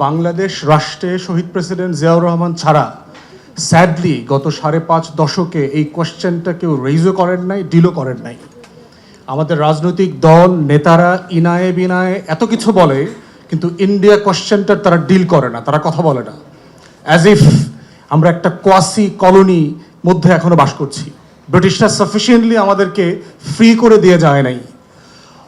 বাংলাদেশ রাষ্ট্রে শহীদ প্রেসিডেন্ট জিয়াউর রহমান ছাড়া, স্যাডলি গত সাড়ে পাঁচ দশকে এই কোয়েশ্চেনটা কেউ রেইজও করেন নাই ডিলও করেন নাই। আমাদের রাজনৈতিক দল, নেতারা ইনায়ে বিনায়ে এত কিছু বলে, কিন্তু ইন্ডিয়া কোয়েশ্চেনটার তারা ডিল করে না, তারা কথা বলে না। অ্যাজ ইফ আমরা একটা কোয়াসি কলোনি মধ্যে এখনও বাস করছি। ব্রিটিশরা সাফিসিয়েন্টলি আমাদেরকে ফ্রি করে দিয়ে যায় নাই।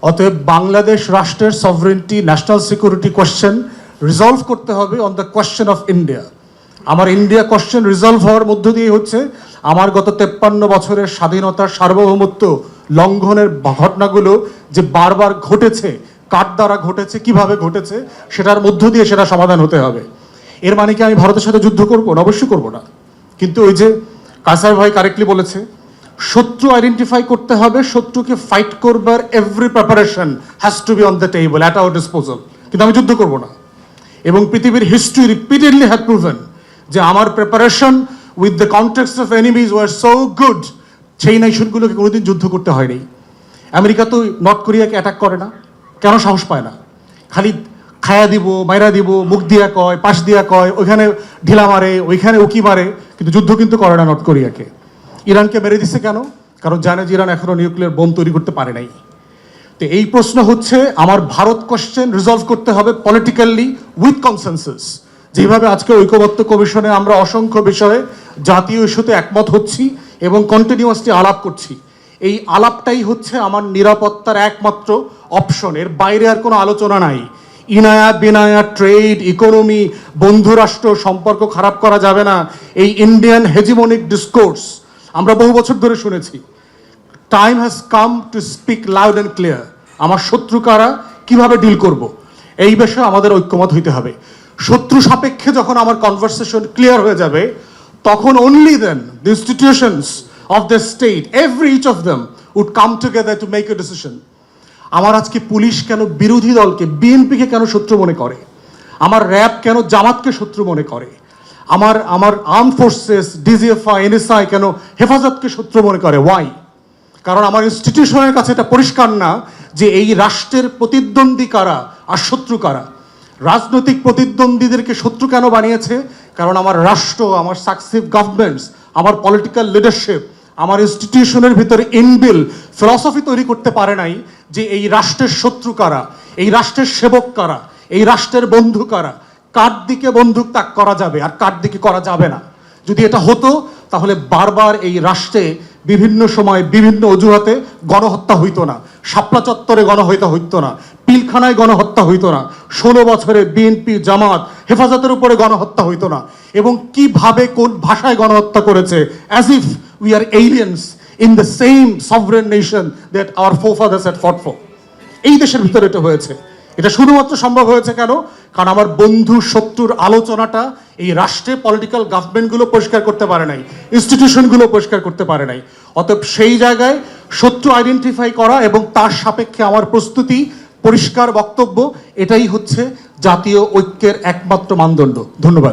অতএব বাংলাদেশ রাষ্ট্রের sovereignty national security question resolve করতে হবে on the question of India আমার ইন্ডিয়া কোয়েশ্চেন রিজলভ হওয়ার মধ্য দিয়ে হচ্ছে, আমার গত তেপ্পান্ন বছরের স্বাধীনতার সার্বভৌমত্ব লঙ্ঘনের ঘটনাগুলো যে বারবার ঘটেছে, কার দ্বারা ঘটেছে, কীভাবে ঘটেছে, সেটার মধ্য দিয়ে সেটা সমাধান হতে হবে। এর মানে কি আমি ভারতের সাথে যুদ্ধ করব? না, অবশ্যই করব না। কিন্তু ওই যে কাসার ভাই কারেক্টলি বলেছে, শত্রু আইডেন্টিফাই করতে হবে, শত্রুকে ফাইট করবার every preparation has to be on the table at our disposal কিন্তু আমি যুদ্ধ করব না। এবং পৃথিবীর হিস্ট্রি রিপিটেডলি হ্যাভ প্রুভেন যে আমার preparation with the context of enemies war so good সেই নেশনগুলোকে কোনোদিন যুদ্ধ করতে হয়নি। আমেরিকা তো নর্থ কোরিয়াকে অ্যাটাক করে না। কেন সাহস পায় না? খালি খায়া দিব, মাইরা দিব, মুখ দিয়া কয়, পাশ দিয়া কয়, ওইখানে ঢিলা মারে, ওইখানে উকি মারে, কিন্তু যুদ্ধ কিন্তু করে না নর্থ কোরিয়াকে ইরানকে মেরে দিছে কেন? কারণ জানে যে ইরান এখনও নিউক্লিয়ার বোম তৈরি করতে পারে নাই। তো এই প্রশ্ন হচ্ছে, আমার ভারত কোশ্চেন রিজলভ করতে হবে পলিটিক্যালি উইথ কনসেনসাস যেভাবে আজকে ঐক্যবদ্ধ কমিশনে আমরা অসংখ্য বিষয়ে জাতীয় ইস্যুতে একমত হচ্ছি এবং কন্টিনিউয়াসলি আলাপ করছি। এই আলাপটাই হচ্ছে আমার নিরাপত্তার একমাত্র অপশন এর বাইরে আর কোনো আলোচনা নাই। ইনায়া বিনায়া ট্রেড ইকোনমি বন্ধুরাষ্ট্র সম্পর্ক খারাপ করা যাবে না। এই ইন্ডিয়ান হেজিমনিক ডিসকোর্স আমরা বহু বছর ধরে শুনেছি। Time has come to speak loud and clear আমার শত্রু কারা কীভাবে ডিল করব? এই বিষয়ে আমাদের ঐক্যমত হইতে হবে। শত্রু সাপেক্ষে যখন আমার কনভারসেশন ক্লিয়ার হয়ে যাবে, তখন only then the institutions of the state every each of them would come together to make a decision আমার আজকে পুলিশ কেন বিরোধী দলকে, বিএনপিকে কেন শত্রু মনে করে? আমার র্যাব কেন জামাতকে শত্রু মনে করে? আমার আমার আর্ম ফোর্সেস ডিজিএফআই এনএসআই কেন হেফাজতকে শত্রু মনে করে? ওয়াই কারণ আমার ইনস্টিটিউশনের কাছে এটা পরিষ্কার না যে এই রাষ্ট্রের প্রতিদ্বন্দ্বী কারা আর শত্রু কারা। রাজনৈতিক প্রতিদ্বন্দ্বীদেরকে শত্রু কেন বানিয়েছে? কারণ আমার রাষ্ট্র, আমার সাকসিভ গভর্নমেন্টস আমার পলিটিক্যাল লিডারশিপ আমার ইনস্টিটিউশনের ভিতরে ইনবিল ফিলসফি তৈরি করতে পারে নাই যে এই রাষ্ট্রের শত্রু কারা, এই রাষ্ট্রের সেবক কারা, এই রাষ্ট্রের বন্ধু কারা, কার দিকে বন্দুক তাক করা যাবে আর কার দিকে করা যাবে না। যদি এটা হতো, তাহলে বারবার এই রাষ্ট্রে বিভিন্ন সময় বিভিন্ন অজুহাতে গণহত্যা হইতো না। শাপলা চত্বরে গণহত্যা হইতো না। পিলখানায় গণহত্যা হইতো না। ষোলো বছরে বিএনপি, জামাত হেফাজতের উপরে গণহত্যা হইতো না। এবং কীভাবে কোন ভাষায় গণহত্যা করেছে? As if we are aliens in the same sovereign nation that our forefathers had fought for এই দেশের ভিতরে এটা হয়েছে। এটা শুধুমাত্র সম্ভব হয়েছে কেন? কারণ আমার বন্ধু শত্রুর আলোচনাটা এই রাষ্ট্রে পলিটিক্যাল গভর্নমেন্টগুলো পরিষ্কার করতে পারে নাই ইনস্টিটিউশনগুলো পরিষ্কার করতে পারে নাই। অতএব সেই জায়গায় শত্রু আইডেন্টিফাই করা এবং তার সাপেক্ষে আমার প্রস্তুতি, পরিষ্কার বক্তব্য, এটাই হচ্ছে জাতীয় ঐক্যের একমাত্র মানদণ্ড। ধন্যবাদ।